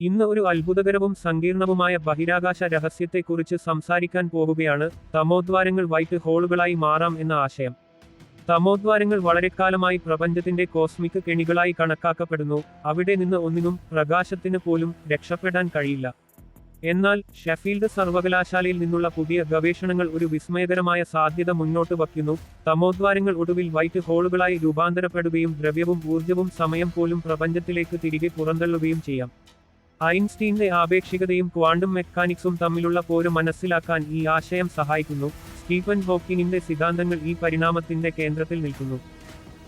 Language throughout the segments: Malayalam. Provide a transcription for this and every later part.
ഇന്ന് ഒരു അത്ഭുതകരവും സങ്കീർണവുമായ ബഹിരാകാശ രഹസ്യത്തെക്കുറിച്ച് സംസാരിക്കാൻ പോകുകയാണ് തമോദ്വാരങ്ങൾ വൈറ്റ് ഹോളുകളായി മാറാം എന്ന ആശയം. തമോദ്വാരങ്ങൾ വളരെക്കാലമായി പ്രപഞ്ചത്തിന്റെ കോസ്മിക് കെണികളായി കണക്കാക്കപ്പെടുന്നു അവിടെ നിന്ന് ഒന്നിനും പ്രകാശത്തിന് പോലും രക്ഷപ്പെടാൻ കഴിയില്ല. എന്നാൽ ഷെഫീൽഡ് സർവകലാശാലയിൽ നിന്നുള്ള പുതിയ ഗവേഷണങ്ങൾ ഒരു വിസ്മയകരമായ സാധ്യത മുന്നോട്ട് വയ്ക്കുന്നു. തമോദ്വാരങ്ങൾ ഒടുവിൽ വൈറ്റ് ഹോളുകളായി രൂപാന്തരപ്പെടുകയും ദ്രവ്യവും ഊർജവും സമയം പോലും പ്രപഞ്ചത്തിലേക്ക് തിരികെ പുറന്തള്ളുകയും ചെയ്യാം. ഐൻസ്റ്റീന്റെ ആപേക്ഷികതയും ക്വാണ്ടം മെക്കാനിക്സും തമ്മിലുള്ള പോര് മനസ്സിലാക്കാൻ ഈ ആശയം സഹായിക്കുന്നു. സ്റ്റീഫൻ ഹോക്കിനിന്റെ സിദ്ധാന്തങ്ങൾ ഈ പരിണാമത്തിന്റെ കേന്ദ്രത്തിൽ നിൽക്കുന്നു.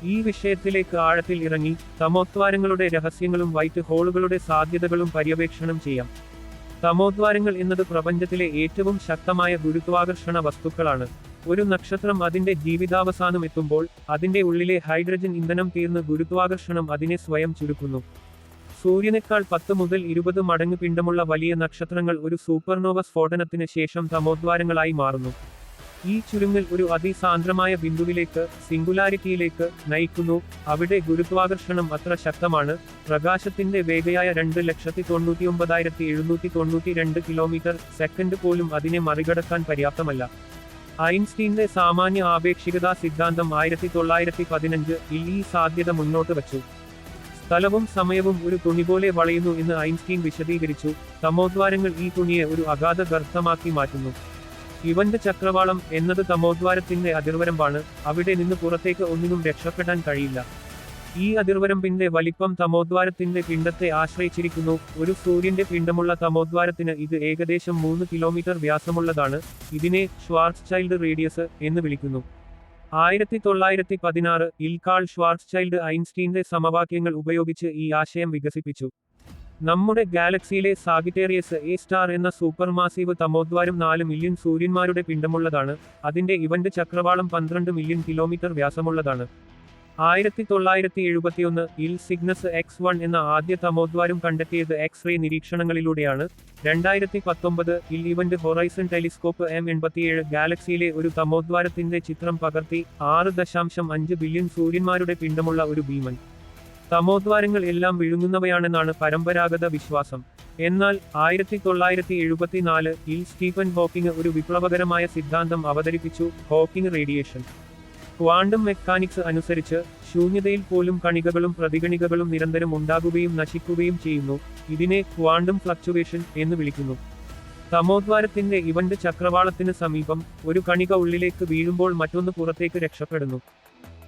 ഈ വിഷയത്തിലേക്ക് ആഴത്തിൽ ഇറങ്ങി തമോദ്വാരങ്ങളുടെ രഹസ്യങ്ങളും വൈറ്റ് ഹോളുകളുടെ സാധ്യതകളും പര്യവേക്ഷണം ചെയ്യാം. തമോദ്വാരങ്ങൾ എന്നത് പ്രപഞ്ചത്തിലെ ഏറ്റവും ശക്തമായ ഗുരുത്വാകർഷണ വസ്തുക്കളാണ്. ഒരു നക്ഷത്രം അതിന്റെ ജീവിതാവസാനം എത്തുമ്പോൾ അതിന്റെ ഉള്ളിലെ ഹൈഡ്രജൻ ഇന്ധനം തീർന്ന് ഗുരുത്വാകർഷണം അതിനെ സ്വയം ചുരുക്കുന്നു. സൂര്യനേക്കാൾ പത്ത് മുതൽ ഇരുപത് മടങ്ങ് പിണ്ഡമുള്ള വലിയ നക്ഷത്രങ്ങൾ ഒരു സൂപ്പർനോവ സ്ഫോടനത്തിന് ശേഷം തമോദ്വാരങ്ങളായി മാറുന്നു. ഈ ചുരുങ്ങൽ ഒരു അതിസാന്ദ്രമായ ബിന്ദുവിലേക്ക് സിംഗുലാരിറ്റിയിലേക്ക് നയിക്കുന്നു. അവിടെ ഗുരുത്വാകർഷണം അത്ര ശക്തമാണ്. പ്രകാശത്തിന്റെ വേഗയായ രണ്ട് ലക്ഷത്തി തൊണ്ണൂറ്റി ഒമ്പതായിരത്തി എഴുന്നൂറ്റി തൊണ്ണൂറ്റി രണ്ട് കിലോമീറ്റർ സെക്കൻഡ് പോലും അതിനെ മറികടക്കാൻ പര്യാപ്തമല്ല. ഐൻസ്റ്റീന്റെ സാമാന്യ ആപേക്ഷികതാ സിദ്ധാന്തം ആയിരത്തി തൊള്ളായിരത്തി പതിനഞ്ച് ഈ സാധ്യത മുന്നോട്ട് വച്ചു. സ്ഥലവും സമയവും ഒരു തുണി പോലെ വളയുന്നു എന്ന് ഐൻസ്റ്റീൻ വിശദീകരിച്ചു. തമോദ്വാരങ്ങൾ ഈ തുണിയെ ഒരു അഗാധ ഗർഭമാക്കി മാറ്റുന്നു. ഇവന്റെ ചക്രവാളം എന്നത് തമോദ്വാരത്തിന്റെ അതിർവരമ്പാണ്. അവിടെ നിന്ന് പുറത്തേക്ക് ഒന്നിനും രക്ഷപ്പെടാൻ കഴിയില്ല. ഈ അതിർവരമ്പിന്റെ വലിപ്പം തമോദ്വാരത്തിന്റെ പിണ്ഡത്തെ ആശ്രയിച്ചിരിക്കുന്നു. ഒരു സൂര്യന്റെ പിണ്ഡമുള്ള തമോദ്വാരത്തിന് ഇത് ഏകദേശം മൂന്ന് കിലോമീറ്റർ വ്യാസമുള്ളതാണ്. ഇതിനെ ഷ്വാർസ് ചൈൽഡ് റേഡിയസ് എന്ന് വിളിക്കുന്നു. ആയിരത്തി തൊള്ളായിരത്തി പതിനാറ് ഇൽകാൾ ഷ്വാർസ് ചൈൽഡ് ഐൻസ്റ്റീന്റെ സമവാക്യങ്ങൾ ഉപയോഗിച്ച് ഈ ആശയം വികസിപ്പിച്ചു. നമ്മുടെ ഗാലക്സിയിലെ സാഗിറ്റേറിയസ് എ സ്റ്റാർ എന്ന സൂപ്പർമാസീവ് തമോദ്വാരം നാല് മില്യൺ സൂര്യന്മാരുടെ പിണ്ടമുള്ളതാണ് അതിന്റെ ഇവന്റ് ചക്രവാളം പന്ത്രണ്ട് മില്യൺ കിലോമീറ്റർ വ്യാസമുള്ളതാണ്. ആയിരത്തി തൊള്ളായിരത്തി എഴുപത്തിയൊന്ന് ഇൽ സിഗ്നസ് എക്സ് വൺ എന്ന ആദ്യ തമോദ്വാരം കണ്ടെത്തിയത് എക്സ് റേ നിരീക്ഷണങ്ങളിലൂടെയാണ്. രണ്ടായിരത്തി പത്തൊമ്പത് ഇൽ ഇവന്റ് ഹൊറൈസൺ ടെലിസ്കോപ്പ് എം എൺപത്തിയേഴ് ഗാലക്സിയിലെ ഒരു തമോദ്വാരത്തിന്റെ ചിത്രം പകർത്തി ആറ് ദശാംശം അഞ്ച് ബില്യൺ സൂര്യന്മാരുടെ പിണ്ഡമുള്ള ഒരു ഭീമൻ. തമോദ്വാരങ്ങൾ എല്ലാം വിഴുങ്ങുന്നവയാണെന്നാണ് പരമ്പരാഗത വിശ്വാസം. എന്നാൽ ആയിരത്തി തൊള്ളായിരത്തി എഴുപത്തിനാല് ഇൽ സ്റ്റീഫൻ ഹോക്കിംഗ് ഒരു വിപ്ലവകരമായ സിദ്ധാന്തം അവതരിപ്പിച്ചു ഹോക്കിംഗ് റേഡിയേഷൻ. ക്വാണ്ടം മെക്കാനിക്സ് അനുസരിച്ച് ശൂന്യതയിൽ പോലും കണികകളും പ്രതികണികകളും നിരന്തരം ഉണ്ടാകുകയും നശിക്കുകയും ചെയ്യുന്നു. ഇതിനെ ക്വാണ്ടം ഫ്ലക്ച്വേഷൻ എന്ന് വിളിക്കുന്നു. തമോദ്വാരത്തിന്റെ ഇവന്റ് ചക്രവാളത്തിന് സമീപം ഒരു കണിക ഉള്ളിലേക്ക് വീഴുമ്പോൾ മറ്റൊന്ന് പുറത്തേക്ക് രക്ഷപ്പെടുന്നു.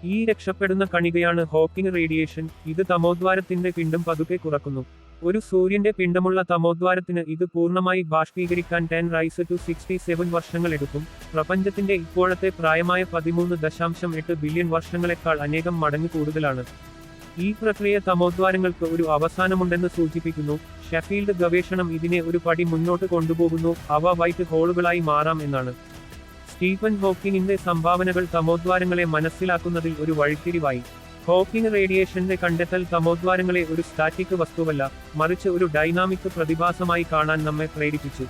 ഈ രക്ഷപ്പെടുന്ന കണികയാണ് ഹോക്കിംഗ് റേഡിയേഷൻ. ഇത് തമോദ്വാരത്തിന്റെ പിണ്ഡം പതുക്കെ കുറക്കുന്നു. ഒരു സൂര്യന്റെ പിണ്ഡമുള്ള തമോദ്വാരത്തിന് ഇത് പൂർണമായി ബാഷ്പീകരിക്കാൻ ten raise to sixty seven വർഷങ്ങളെടുക്കും പ്രപഞ്ചത്തിന്റെ ഇപ്പോഴത്തെ പ്രായമായ പതിമൂന്ന് ദശാംശം എട്ട് ബില്യൺ വർഷങ്ങളെക്കാൾ അനേകം മടങ്ങ് കൂടുതലാണ്. ഈ പ്രക്രിയ തമോദ്വാരങ്ങൾക്ക് ഒരു അവസാനമുണ്ടെന്ന് സൂചിപ്പിക്കുന്നു. ഷെഫീൽഡ് ഗവേഷണം ഇതിനെ ഒരു പടി മുന്നോട്ട് കൊണ്ടുപോകുന്നു. അവ വൈറ്റ് ഹോളുകളായി മാറാം എന്നാണ്. സ്റ്റീഫൻ ഹോക്കിങ്ങിന്റെ സംഭാവനകൾ തമോദ്വാരങ്ങളെ മനസ്സിലാക്കുന്നതിൽ ഒരു വഴിത്തിരിവായി. ഹോക്കിംഗ് റേഡിയേഷന്റെ കണ്ടെത്തൽ തമോദ്വാരങ്ങളെ ഒരു സ്റ്റാറ്റിക് വസ്തുവല്ല മറിച്ച് ഒരു ഡൈനാമിക് പ്രതിഭാസമായി കാണാൻ നമ്മെ പ്രേരിപ്പിച്ചു.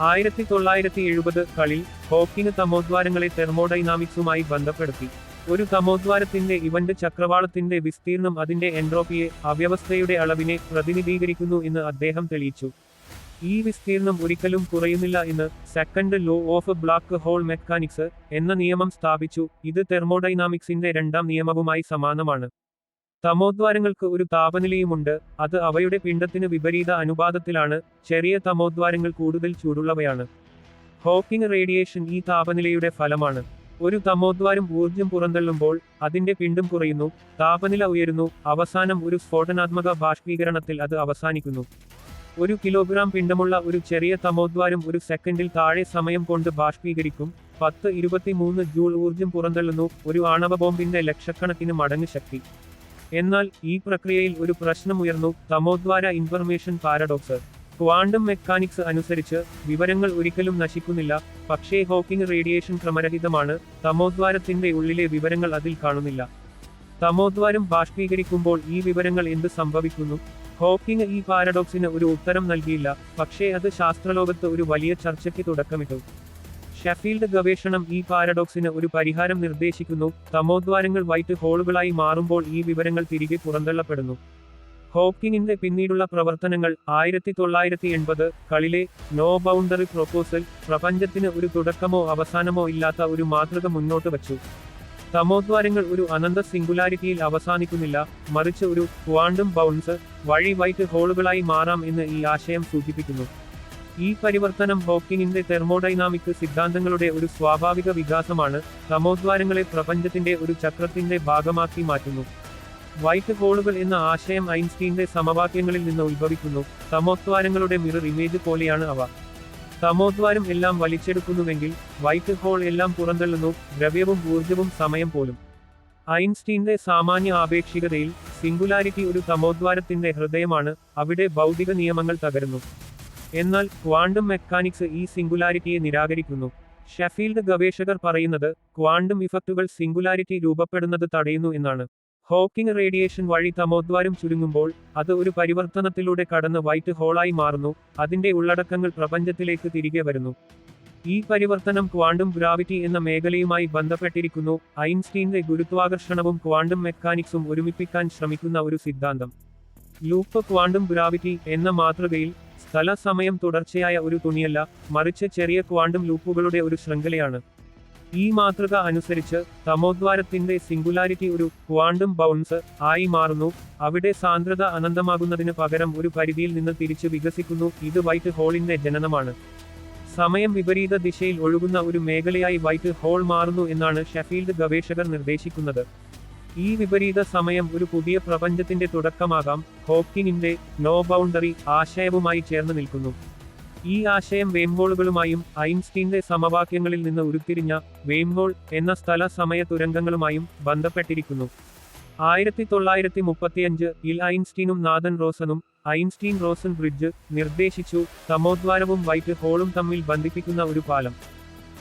ആയിരത്തി തൊള്ളായിരത്തി എഴുപത് കളിൽ ഹോക്കിംഗ് തമോദ്വാരങ്ങളെ തെർമോഡൈനാമിക്സുമായി ബന്ധപ്പെടുത്തി. ഒരു തമോദ്വാരത്തിന്റെ ഇവന്റ് ചക്രവാളത്തിന്റെ വിസ്തീർണം അതിന്റെ എൻട്രോപ്പിയെ അവ്യവസ്ഥയുടെ അളവിനെ പ്രതിനിധീകരിക്കുന്നു എന്ന് അദ്ദേഹം തെളിയിച്ചു. ഈ വിസ്തീർണം ഒരിക്കലും കുറയുന്നില്ല എന്ന് second law of black hole mechanics എന്ന നിയമം സ്ഥാപിച്ചു. ഇത് തെർമോഡൈനാമിക്സിന്റെ രണ്ടാം നിയമവുമായി സമാനമാണ്. തമോദ്വാരങ്ങൾക്ക് ഒരു താപനിലയുമുണ്ട്. അത് അവയുടെ പിണ്ഡത്തിന് വിപരീത അനുപാതത്തിലാണ്. ചെറിയ തമോദ്വാരങ്ങൾ കൂടുതൽ ചൂടുള്ളവയാണ്. ഹോക്കിംഗ് റേഡിയേഷൻ ഈ താപനിലയുടെ ഫലമാണ്. ഒരു തമോദ്വാരം ഊർജം പുറന്തള്ളുമ്പോൾ അതിന്റെ പിണ്ഡം കുറയുന്നു താപനില ഉയരുന്നു അവസാനം ഒരു സ്ഫോടനാത്മക ബാഷ്പീകരണത്തിൽ അത് അവസാനിക്കുന്നു. ഒരു കിലോഗ്രാം പിണ്ഡമുള്ള ഒരു ചെറിയ തമോദ്വാരം ഒരു സെക്കൻഡിൽ താഴെ സമയം കൊണ്ട് ബാഷ്പീകരിക്കും. പത്ത് ഇരുപത്തിമൂന്ന് ജൂൾ ഊർജം പുറന്തള്ളുന്നു. ഒരു ആണവ ബോംബിന്റെ ലക്ഷക്കണക്കിന് മടങ്ങ് ശക്തി. എന്നാൽ ഈ പ്രക്രിയയിൽ ഒരു പ്രശ്നം ഉയർന്നു തമോദ്വാര ഇൻഫർമേഷൻ പാരഡോക്സ് ക്വാണ്ടം മെക്കാനിക്സ് അനുസരിച്ച് വിവരങ്ങൾ ഒരിക്കലും നശിക്കുന്നില്ല. പക്ഷേ ഹോക്കിംഗ് റേഡിയേഷൻ ക്രമരഹിതമാണ്. തമോദ്വാരത്തിന്റെ ഉള്ളിലെ വിവരങ്ങൾ അതിൽ കാണുന്നില്ല. തമോദ്വാരം ബാഷ്പീകരിക്കുമ്പോൾ ഈ വിവരങ്ങൾ എന്ത് സംഭവിക്കുന്നു? ഹോക്കിംഗ് ഈ പാരഡോക്സിന് ഒരു ഉത്തരം നൽകിയില്ല പക്ഷേ അത് ശാസ്ത്രലോകത്ത് ഒരു വലിയ ചർച്ചയ്ക്ക് തുടക്കമിട്ടു. ഷെഫീൽഡ് ഗവേഷണം ഈ പാരഡോക്സിന് ഒരു പരിഹാരം നിർദ്ദേശിക്കുന്നു തമോദ്വാരങ്ങൾ വൈറ്റ് ഹോളുകളായി മാറുമ്പോൾ ഈ വിവരങ്ങൾ തിരികെ പുറന്തള്ളപ്പെടുന്നു. ഹോക്കിങ്ങിന്റെ പിന്നീടുള്ള പ്രവർത്തനങ്ങൾ ആയിരത്തി തൊള്ളായിരത്തി എൺപത് കളിലെ നോ ബൗണ്ടറി പ്രൊപ്പോസൽ പ്രപഞ്ചത്തിന് ഒരു തുടക്കമോ അവസാനമോ ഇല്ലാത്ത ഒരു മാതൃക മുന്നോട്ട് വച്ചു. തമോദ്വാരങ്ങൾ ഒരു അനന്ത സിംഗുലാരിറ്റിയിൽ അവസാനിക്കുന്നില്ല മറിച്ച് ഒരു ക്വാണ്ടം ബൗൺസ് വഴി വൈറ്റ് ഹോളുകളായി മാറാം എന്ന് ഈ ആശയം സൂചിപ്പിക്കുന്നു. ഈ പരിവർത്തനം ഹോക്കിങ്ങിന്റെ തെർമോഡൈനാമിക് സിദ്ധാന്തങ്ങളുടെ ഒരു സ്വാഭാവിക വികാസമാണ് തമോദ്വാരങ്ങളെ പ്രപഞ്ചത്തിന്റെ ഒരു ചക്രത്തിന്റെ ഭാഗമാക്കി മാറ്റുന്നു. വൈറ്റ് ഹോളുകൾ എന്ന ആശയം ഐൻസ്റ്റീന്റെ സമവാക്യങ്ങളിൽ നിന്ന് ഉത്ഭവിക്കുന്നു തമോദ്വാരങ്ങളുടെ മിറർ ഇമേജ് പോലെയാണ് അവ. തമോദ്വാരം എല്ലാം വലിച്ചെടുക്കുന്നുവെങ്കിൽ വൈറ്റ് ഹോൾ എല്ലാം പുറന്തള്ളുന്നു ദ്രവ്യവും ഊർജവും സമയം പോലും. ഐൻസ്റ്റീന്റെ സാമാന്യ ആപേക്ഷികതയിൽ സിംഗുലാരിറ്റി ഒരു തമോദ്വാരത്തിന്റെ ഹൃദയമാണ് അവിടെ ഭൗതിക നിയമങ്ങൾ തകരുന്നു. എന്നാൽ ക്വാണ്ടം മെക്കാനിക്സ് ഈ സിംഗുലാരിറ്റിയെ നിരാകരിക്കുന്നു. ഷെഫീൽഡ് ഗവേഷകർ പറയുന്നത് ക്വാണ്ടം ഇഫക്റ്റുകൾ സിംഗുലാരിറ്റി രൂപപ്പെടുന്നത് തടയുന്നു എന്നാണ്. ഹോക്കിംഗ് റേഡിയേഷൻ വഴി തമോദ്വാരം ചുരുങ്ങുമ്പോൾ അത് ഒരു പരിവർത്തനത്തിലൂടെ കടന്ന് വൈറ്റ് ഹോളായി മാറുന്നു അതിന്റെ ഉള്ളടക്കങ്ങൾ പ്രപഞ്ചത്തിലേക്ക് തിരികെ വരുന്നു. ഈ പരിവർത്തനം ക്വാണ്ടം ഗ്രാവിറ്റി എന്ന മേഖലയുമായി ബന്ധപ്പെട്ടിരിക്കുന്നു ഐൻസ്റ്റീന്റെ ഗുരുത്വാകർഷണവും ക്വാണ്ടം മെക്കാനിക്സും ഒരുമിപ്പിക്കാൻ ശ്രമിക്കുന്ന ഒരു സിദ്ധാന്തം. ലൂപ്പ് ക്വാണ്ടം ഗ്രാവിറ്റി എന്ന മാതൃകയിൽ സ്ഥല സമയം തുടർച്ചയായ ഒരു തുണിയല്ല മറിച്ച് ചെറിയ ക്വാണ്ടം ലൂപ്പുകളുടെ ഒരു ശൃംഖലയാണ്. ഈ മാതൃക അനുസരിച്ച് തമോദ്വാരത്തിന്റെ സിംഗുലാരിറ്റി ഒരു ക്വാണ്ടം ബൗൺസ് ആയി മാറുന്നു. അവിടെ സാന്ദ്രത അനന്തമാകുന്നതിന് പകരം ഒരു പരിധിയിൽ നിന്ന് തിരിച്ചു വികസിക്കുന്നു. ഇത് വൈറ്റ് ഹോളിന്റെ ജനനമാണ്. സമയം വിപരീത ദിശയിൽ ഒഴുകുന്ന ഒരു മേഖലയായി വൈറ്റ് ഹോൾ മാറുന്നു എന്നാണ് ഷെഫീൽഡ് ഗവേഷകർ നിർദ്ദേശിക്കുന്നത്. ഈ വിപരീത സമയം ഒരു പുതിയ പ്രപഞ്ചത്തിന്റെ തുടക്കമാകാം. ഹോക്കിങ്ങിന്റെ നോ ബൗണ്ടറി ആശയവുമായി ചേർന്ന് നിൽക്കുന്നു. ഈ ആശയം വേംഹോളുകളുമായും ഐൻസ്റ്റീന്റെ സമവാക്യങ്ങളിൽ നിന്ന് ഉരുത്തിരിഞ്ഞ വേംഹോൾ എന്ന സ്ഥല സമയ തുരങ്കങ്ങളുമായും ബന്ധപ്പെട്ടിരിക്കുന്നു. ആയിരത്തി തൊള്ളായിരത്തി മുപ്പത്തിയഞ്ച് ഇൽ ഐൻസ്റ്റീനും നാഥൻ റോസനും ഐൻസ്റ്റീൻ റോസൻ ബ്രിഡ്ജ് നിർദ്ദേശിച്ചു തമോദ്വാരവും വൈറ്റ് ഹോളും തമ്മിൽ ബന്ധിപ്പിക്കുന്ന ഒരു പാലം.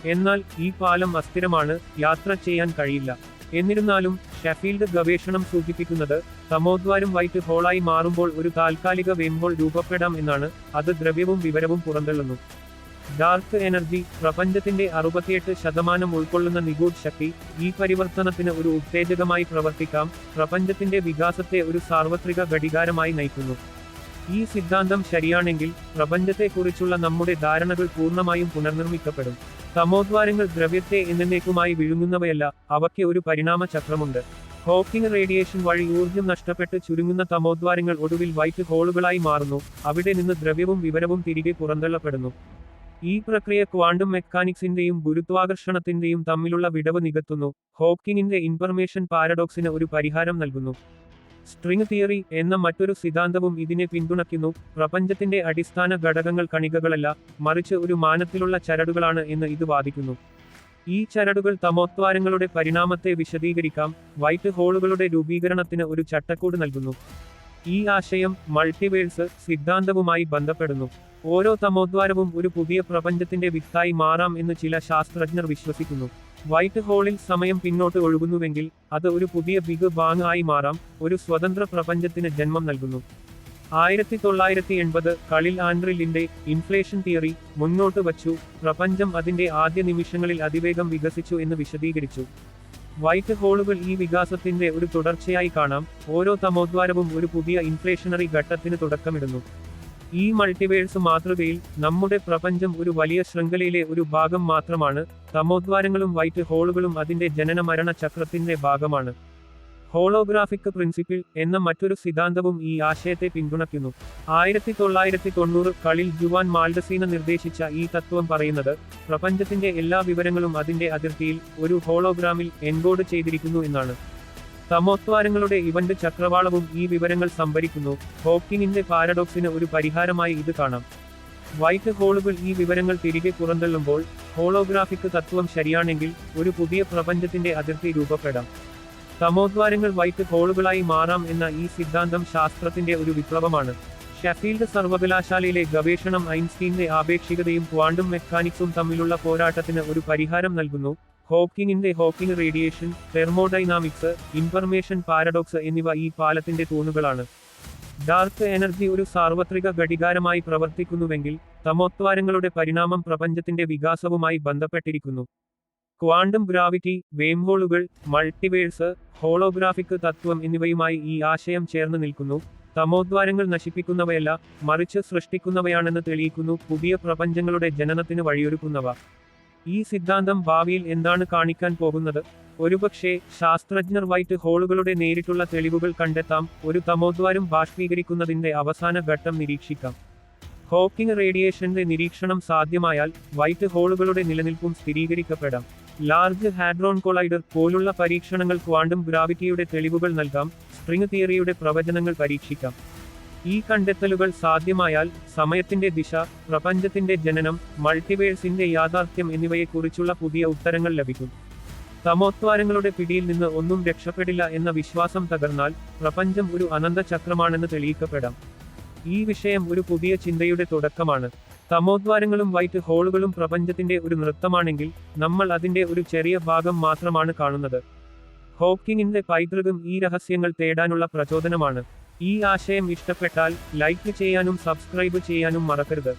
എന്നാൽ ഈ പാലം അസ്ഥിരമാണ് യാത്ര ചെയ്യാൻ കഴിയില്ല. എന്നിരുന്നാലും ഷെഫീൽഡ് ഗവേഷണം സൂചിപ്പിക്കുന്നത് തമോദ്വാരം വൈറ്റ് ഹോളായി മാറുമ്പോൾ ഒരു താൽക്കാലിക വേംഹോൾ രൂപപ്പെടാം എന്നാണ് അത് ദ്രവ്യവും വിവരവും പുറന്തള്ളുന്നു. ഡാർക്ക് എനർജി പ്രപഞ്ചത്തിന്റെ അറുപത്തിയെട്ട് ശതമാനം ഉൾക്കൊള്ളുന്ന നിഗൂഢ ശക്തി ഈ പരിവർത്തനത്തിന് ഒരു ഉത്തേജകമായി പ്രവർത്തിക്കാം പ്രപഞ്ചത്തിന്റെ വികാസത്തെ ഒരു സാർവത്രിക ഘടികാരമായി നയിക്കുന്നു. ഈ സിദ്ധാന്തം ശരിയാണെങ്കിൽ പ്രപഞ്ചത്തെക്കുറിച്ചുള്ള നമ്മുടെ ധാരണകൾ പൂർണമായും പുനർനിർമ്മിക്കപ്പെടും. തമോദ്വാരങ്ങൾ ദ്രവ്യത്തെ എന്നേക്കുമായി വിഴുങ്ങുന്നവയല്ല അവയ്ക്ക് ഒരു പരിണാമ ചക്രമുണ്ട് ഹോക്കിംഗ് റേഡിയേഷൻ വഴി ഊർജം നഷ്ടപ്പെട്ട് ചുരുങ്ങുന്ന തമോദ്വാരങ്ങൾ ഒടുവിൽ വൈറ്റ് ഹോളുകളായി മാറുന്നു അവിടെ നിന്ന് ദ്രവ്യവും വിവരവും തിരികെ പുറന്തള്ളപ്പെടുന്നു. ഈ പ്രക്രിയ ക്വാണ്ടം മെക്കാനിക്സിന്റെയും ഗുരുത്വാകർഷണത്തിന്റെയും തമ്മിലുള്ള വിടവ് നികത്തുന്നു ഹോക്കിങ്ങിന്റെ ഇൻഫർമേഷൻ പാരഡോക്സിന് ഒരു പരിഹാരം നൽകുന്നു. സ്ട്രിംഗ് തിയറി എന്ന മറ്റൊരു സിദ്ധാന്തവും ഇതിനെ പിന്തുണയ്ക്കുന്നു. പ്രപഞ്ചത്തിന്റെ അടിസ്ഥാന ഘടകങ്ങൾ കണികകളല്ല മറിച്ച് ഒരു മാനത്തിലുള്ള ചരടുകളാണ് എന്ന് ഇത് വാദിക്കുന്നു. ഈ ചരടുകൾ തമോദ്വാരങ്ങളുടെ പരിണാമത്തെ വിശദീകരിക്കാം വൈറ്റ് ഹോളുകളുടെ രൂപീകരണത്തിന് ഒരു ചട്ടക്കൂട് നൽകുന്നു. ഈ ആശയം മൾട്ടിവേഴ്സ് സിദ്ധാന്തവുമായി ബന്ധപ്പെടുന്നു. ഓരോ തമോദ്വാരവും ഒരു പുതിയ പ്രപഞ്ചത്തിന്റെ വിത്തായി മാറാം എന്ന് ചില ശാസ്ത്രജ്ഞർ വിശ്വസിക്കുന്നു. വൈറ്റ് ഹോളിൽ സമയം പിന്നോട്ട് ഒഴുകുന്നുവെങ്കിൽ അത് ഒരു പുതിയ ബിഗ് ബാങ് ആയി മാറാം ഒരു സ്വതന്ത്ര പ്രപഞ്ചത്തിന് ജന്മം നൽകുന്നു. ആയിരത്തി തൊള്ളായിരത്തി എൺപത് കളിൽ ആൻഡ്രിലിന്റെ ഇൻഫ്ലേഷൻ തിയറി മുന്നോട്ട് വച്ചു പ്രപഞ്ചം അതിന്റെ ആദ്യ നിമിഷങ്ങളിൽ അതിവേഗം വികസിച്ചു എന്ന് വിശദീകരിച്ചു. വൈറ്റ് ഹോളുകൾ ഈ വികാസത്തിന്റെ ഒരു തുടർച്ചയായി കാണാം ഓരോ തമോദ്വാരവും ഒരു പുതിയ ഇൻഫ്ലേഷണറി ഘട്ടത്തിന് തുടക്കമിടുന്നു. ഈ മൾട്ടിവേഴ്സ് മാതൃകയിൽ നമ്മുടെ പ്രപഞ്ചം ഒരു വലിയ ശൃംഖലയിലെ ഒരു ഭാഗം മാത്രമാണ്. തമോദ്വാരങ്ങളും വൈറ്റ് ഹോളുകളും അതിന്റെ ജനന മരണ ചക്രത്തിന്റെ ഭാഗമാണ്. ഹോളോഗ്രാഫിക് പ്രിൻസിപ്പിൾ എന്ന മറ്റൊരു സിദ്ധാന്തവും ഈ ആശയത്തെ പിന്തുണയ്ക്കുന്നു. ആയിരത്തി തൊള്ളായിരത്തി തൊണ്ണൂറ് കളിൽ ജുവാൻ മാൽഡസീന നിർദ്ദേശിച്ച ഈ തത്വം പറയുന്നത് പ്രപഞ്ചത്തിന്റെ എല്ലാ വിവരങ്ങളും അതിന്റെ അതിർത്തിയിൽ ഒരു ഹോളോഗ്രാമിൽ എൻകോഡ് ചെയ്തിരിക്കുന്നു എന്നാണ്. തമോത്വാരങ്ങളുടെ ഇവന്റ് ചക്രവാളവും ഈ വിവരങ്ങൾ സംഭരിക്കുന്നു. ഹോക്കിങ്ങിന്റെ പാരഡോക്സിന് ഒരു പരിഹാരമായി ഇത് കാണാം. വൈറ്റ് ഹോളുകൾ ഈ വിവരങ്ങൾ തിരികെ പുറന്തള്ളുമ്പോൾ ഹോളോഗ്രാഫിക് തത്വം ശരിയാണെങ്കിൽ ഒരു പുതിയ പ്രപഞ്ചത്തിന്റെ അതിർത്തി രൂപപ്പെടാം. തമോദ്വാരങ്ങൾ വൈറ്റ് ഹോളുകളായി മാറാം എന്ന ഈ സിദ്ധാന്തം ശാസ്ത്രത്തിന്റെ ഒരു വിപ്ലവമാണ്. ഷെഫീൽഡ് സർവകലാശാലയിലെ ഗവേഷണം ഐൻസ്റ്റീന്റെ ആപേക്ഷികതയും ക്വാണ്ടം മെക്കാനിക്സും തമ്മിലുള്ള പോരാട്ടത്തിന് ഒരു പരിഹാരം നൽകുന്നു. ഹോക്കിങ്ങിന്റെ Hawking radiation thermodynamics information paradox എന്നിവ ഈ പാലത്തിന്റെ തൂണുകളാണ്. ഡാർക്ക് എനർജി ഒരു സാർവത്രിക ഘടികാരമായി പ്രവർത്തിക്കുന്നുവെങ്കിൽ തമോത്വാരങ്ങളുടെ പരിണാമം പ്രപഞ്ചത്തിന്റെ വികാസവുമായി ബന്ധപ്പെട്ടിരിക്കുന്നു. ക്വാണ്ടം ഗ്രാവിറ്റി വേംഹോളുകൾ മൾട്ടിവേഴ്സ് ഹോളോഗ്രാഫിക് തത്വം എന്നിവയുമായി ഈ ആശയം ചേർന്ന് നിൽക്കുന്നു. തമോദ്വാരങ്ങൾ നശിപ്പിക്കുന്നവയല്ല മറിച്ച് സൃഷ്ടിക്കുന്നവയാണെന്ന് തെളിയിക്കുന്നു പുതിയ പ്രപഞ്ചങ്ങളുടെ ജനനത്തിന് വഴിയൊരുക്കുന്നവ. ഈ സിദ്ധാന്തം ഭാവിയിൽ എന്താണ് കാണിക്കാൻ പോകുന്നത്? ഒരുപക്ഷെ ശാസ്ത്രജ്ഞർ വൈറ്റ് ഹോളുകളുടെ നേരിട്ടുള്ള തെളിവുകൾ കണ്ടെത്താം ഒരു തമോദ്വാരം ബാഷ്പീകരിക്കുന്നതിന്റെ അവസാന ഘട്ടം നിരീക്ഷിക്കാം. ഹോക്കിംഗ് റേഡിയേഷന്റെ നിരീക്ഷണം സാധ്യമായാൽ വൈറ്റ് ഹോളുകളുടെ നിലനിൽപ്പും സ്ഥിരീകരിക്കപ്പെടാം. ലാർജ് ഹാഡ്രോൺ കൊളൈഡർ പോലുള്ള പരീക്ഷണങ്ങൾ ക്വാണ്ടം ഗ്രാവിറ്റിയുടെ തെളിവുകൾ നൽകാം സ്പ്രിംഗ് തിയറിയുടെ പ്രവചനങ്ങൾ പരീക്ഷിക്കാം. ഈ കണ്ടെത്തലുകൾ സാധ്യമായാൽ സമയത്തിന്റെ ദിശ പ്രപഞ്ചത്തിന്റെ ജനനം മൾട്ടിവേഴ്സിന്റെ യാഥാർത്ഥ്യം എന്നിവയെക്കുറിച്ചുള്ള പുതിയ ഉത്തരങ്ങൾ ലഭിക്കും. തമോദ്വാരങ്ങളുടെ പിടിയിൽ നിന്ന് ഒന്നും രക്ഷപ്പെടില്ല എന്ന വിശ്വാസം തകർന്നാൽ പ്രപഞ്ചം ഒരു അനന്ത ചക്രമാണെന്ന് തെളിയിക്കപ്പെടാം. ഈ വിഷയം ഒരു പുതിയ ചിന്തയുടെ തുടക്കമാണ്. തമോദ്വാരങ്ങളും വൈറ്റ് ഹോളുകളും പ്രപഞ്ചത്തിന്റെ ഒരു നൃത്തമാണെങ്കിൽ നമ്മൾ അതിന്റെ ഒരു ചെറിയ ഭാഗം മാത്രമാണ് കാണുന്നത്. ഹോക്കിങ്ങിന്റെ പൈതൃകം ഈ രഹസ്യങ്ങൾ തേടാനുള്ള പ്രചോദനമാണ്. ഈ ആശയം ഇഷ്ടപ്പെട്ടാൽ ലൈക്ക് ചെയ്യാനും സബ്സ്ക്രൈബ് ചെയ്യാനും മറക്കരുത്.